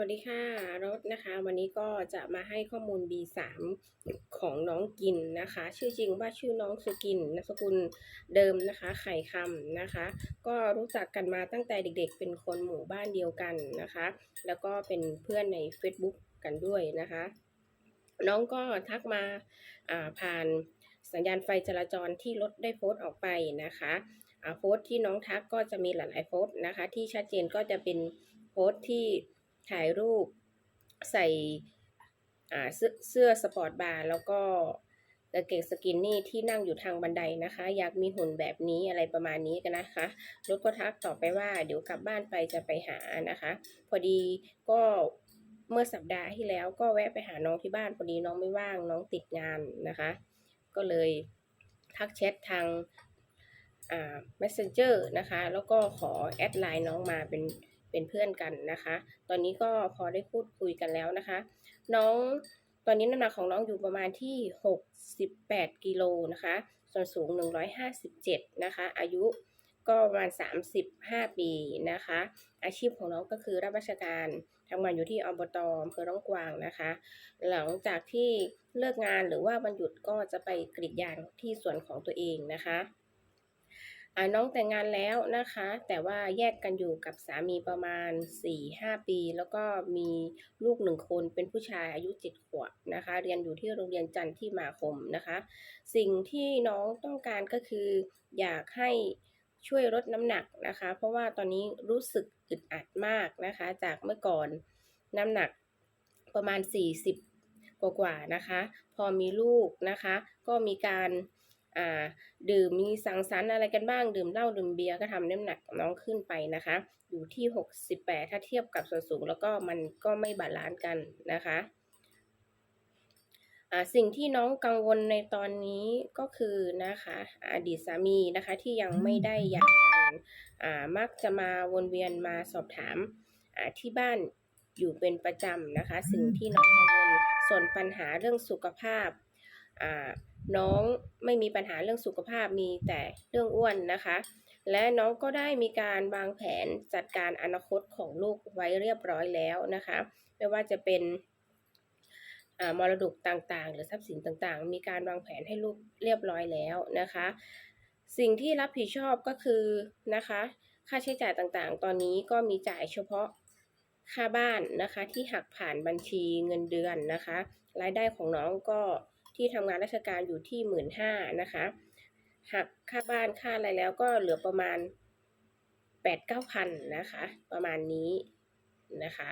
วัสดีค่ะรถนะคะ วันนี้ก็จะมาให้ข้อมูล B3 ของน้องกินนะคะ ชื่อจริงว่าชื่อน้องสุกินนามสกุลเดิมนะคะ ไข่คำนะคะ ก็รู้จักกันมาตั้งแต่เด็กๆ เป็นคนหมู่บ้านเดียวกันนะคะ แล้วก็เป็นเพื่อนใน Facebook กันด้วยนะคะ น้องก็ทักมาอ่าผ่านสัญญาณไฟจราจรที่รถได้โพสต์ออกไปนะคะอ่าโพสต์ที่น้องทักก็จะมีหลายๆโพสต์นะคะ ที่ชัดเจนก็จะเป็นโพสต์ที่ ถ่ายรูปใส่เสื้อเสื้อสปอร์ตบาร์แล้วก็กางเกงสกินนี่ที่นั่งอยู่ทางบันไดนะคะ อยากมีหุ่นแบบนี้อะไรประมาณนี้กันนะคะรถก็ทักต่อไปว่าเดี๋ยวกลับบ้านไปจะไปหานะคะ พอดีก็เมื่อสัปดาห์ที่แล้วก็แวะไปหาน้องที่บ้านพอดีน้องไม่ว่างน้องติดงานนะคะ ก็เลยทักแชททางอ่า messenger นะคะ แล้วก็ขอแอดไลน์น้องมาเป็น เป็นเพื่อนกันนะคะ ตอนนี้ก็พอได้พูดคุยกันแล้วนะคะ น้องตอนนี้น้ำหนักของน้องอยู่ประมาณที่ 68 กิโลนะคะ ส่วนสูง 157 นะคะ อายุก็ประมาณ 35 ปีนะคะ อาชีพของน้องก็คือรับราชการทำงานอยู่ที่อบตอำเภอร้องกวางนะคะ หลังจากที่เลิกงานหรือว่าวันหยุดก็จะไปกรีดยางที่สวนของตัวเองนะคะ น้องแต่งงานแล้วนะคะ แต่ว่าแยกกันอยู่กับสามีประมาณ 4-5 ปี แล้วก็มีลูกหนึ่งคนเป็นผู้ชายอายุ 7 ขวบนะคะ เรียนอยู่ที่โรงเรียนจันทร์ที่มาคมนะคะ สิ่งที่น้องต้องการก็คืออยากให้ช่วยลดน้ำหนักนะคะ เพราะว่าตอนนี้รู้สึกอึดอัดมากนะคะ จากเมื่อก่อนน้ำหนักประมาณ 40 กว่าๆนะคะ พอมีลูกนะคะ ก็มีการ ดื่มมีสังสรรค์อะไรกันบ้าง ดื่มเหล้าดื่มเบียร์ก็ทำน้ำหนักน้องขึ้นไปนะคะ อยู่ที่ 68 ถ้าเทียบกับส่วนสูงแล้วก็มันก็ไม่บาลานซ์กันนะคะสิ่งที่น้องกังวลในตอนนี้ก็คือนะคะอดีตสามีนะคะที่ยังไม่ได้หย่ากันมักจะมาวนเวียนมาสอบถามที่บ้านอยู่เป็นประจำนะคะ สิ่งที่น้องกังวลส่วนปัญหาเรื่องสุขภาพ น้องไม่มีปัญหาเรื่องสุขภาพมีแต่เรื่องอ้วนนะคะ และน้องก็ได้มีการวางแผนจัดการอนาคตของลูกไว้เรียบร้อยแล้วนะคะ ไม่ว่าจะเป็นมรดกต่างๆ หรือทรัพย์สินต่างๆ มีการวางแผนให้ลูกเรียบร้อยแล้วนะคะ สิ่งที่รับผิดชอบก็คือนะคะ ค่าใช้จ่ายต่างๆ ตอนนี้ก็มีจ่ายเฉพาะค่าบ้านนะคะที่หักผ่านบัญชีเงินเดือนนะคะ รายได้ของน้องก็ ที่ทำงานราชการอยู่ที่หมื่นห้านะคะหักค่าบ้านค่าอะไรแล้วก็เหลือประมาณแปดเก้าพันนะคะ ประมาณนี้นะคะ